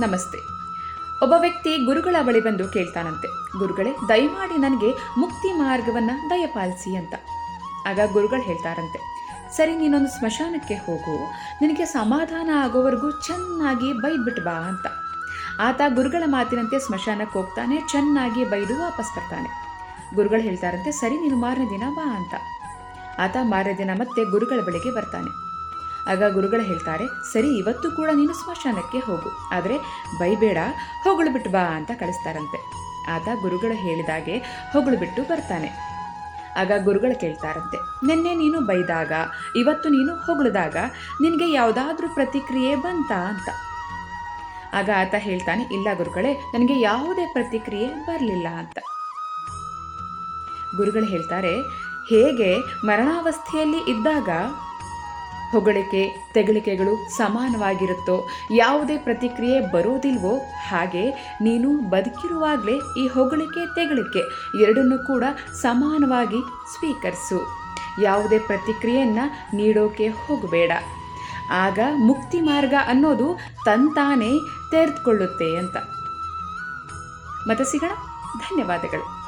ನಮಸ್ತೆ. ಒಬ್ಬ ವ್ಯಕ್ತಿ ಗುರುಗಳ ಬಳಿ ಬಂದು ಕೇಳ್ತಾನಂತೆ. ಗುರುಗಳೇ, ದಯಮಾಡಿ ನನಗೆ ಮುಕ್ತಿ ಮಾರ್ಗವನ್ನು ದಯಪಾಲಿಸಿ ಅಂತ. ಆಗ ಗುರುಗಳು ಹೇಳ್ತಾರಂತೆ. ಸರಿ, ನೀನೊಂದು ಸ್ಮಶಾನಕ್ಕೆ ಹೋಗು. ನಿನಗೆ ಸಮಾಧಾನ ಆಗೋವರೆಗೂ ಚೆನ್ನಾಗಿ ಬೈದ್ಬಿಟ್ಟು ಬಾ ಅಂತ. ಆತ ಗುರುಗಳ ಮಾತಿನಂತೆ ಸ್ಮಶಾನಕ್ಕೆ ಹೋಗ್ತಾನೆ, ಚೆನ್ನಾಗಿ ಬೈದು ವಾಪಸ್ ಬರ್ತಾನೆ. ಗುರುಗಳು ಹೇಳ್ತಾರಂತೆ, ಸರಿ, ನೀನು ಮಾರನೇ ದಿನ ಬಾ ಅಂತ. ಆತ ಮಾರನೇ ದಿನ ಮತ್ತೆ ಗುರುಗಳ ಬಳಿಗೆ ಬರ್ತಾನೆ. ಆಗ ಗುರುಗಳು ಹೇಳ್ತಾರೆ, ಸರಿ, ಇವತ್ತು ಕೂಡ ನೀನು ಸ್ಮಶಾನಕ್ಕೆ ಹೋಗು. ಆದರೆ ಬೈಬೇಡ, ಹೊಗಳು ಬಿಟ್ಟು ಬಾ ಅಂತ ಕಳಿಸ್ತಾರಂತೆ. ಆತ ಗುರುಗಳು ಹೇಳಿದಾಗೆ ಹೊಗಳು ಬಿಟ್ಟು ಬರ್ತಾನೆ. ಆಗ ಗುರುಗಳು ಕೇಳ್ತಾರಂತೆ, ನಿನ್ನೆ ನೀನು ಬೈದಾಗ, ಇವತ್ತು ನೀನು ಹೊಗಳಿದಾಗ ನಿನಗೆ ಯಾವುದಾದ್ರೂ ಪ್ರತಿಕ್ರಿಯೆ ಬಂತಾ ಅಂತ. ಆಗ ಆತ ಹೇಳ್ತಾನೆ, ಇಲ್ಲ ಗುರುಗಳೇ, ನನಗೆ ಯಾವುದೇ ಪ್ರತಿಕ್ರಿಯೆ ಬರಲಿಲ್ಲ ಅಂತ. ಗುರುಗಳು ಹೇಳ್ತಾರೆ, ಹೇಗೆ ಮರಣಾವಸ್ಥೆಯಲ್ಲಿ ಇದ್ದಾಗ ಹೊಗಳಿಕೆ, ತೆಗಳಿಕೆಗಳು ಸಮಾನವಾಗಿರುತ್ತೋ, ಯಾವುದೇ ಪ್ರತಿಕ್ರಿಯೆ ಬರೋದಿಲ್ವೋ ಹಾಗೆ ನೀನು ಬದುಕಿರುವಾಗಲೇ ಈ ಹೊಗಳಿಕೆ, ತೆಗಳಿಕೆ ಎರಡನ್ನೂ ಕೂಡ ಸಮಾನವಾಗಿ ಸ್ವೀಕರಿಸು. ಯಾವುದೇ ಪ್ರತಿಕ್ರಿಯೆಯನ್ನು ನೀಡೋಕೆ ಹೋಗಬೇಡ. ಆಗ ಮುಕ್ತಿ ಮಾರ್ಗ ಅನ್ನೋದು ತಂತಾನೇ ತೆರೆದುಕೊಳ್ಳುತ್ತೆ ಅಂತ. ಮತಸಿಗಳ ಧನ್ಯವಾದಗಳು.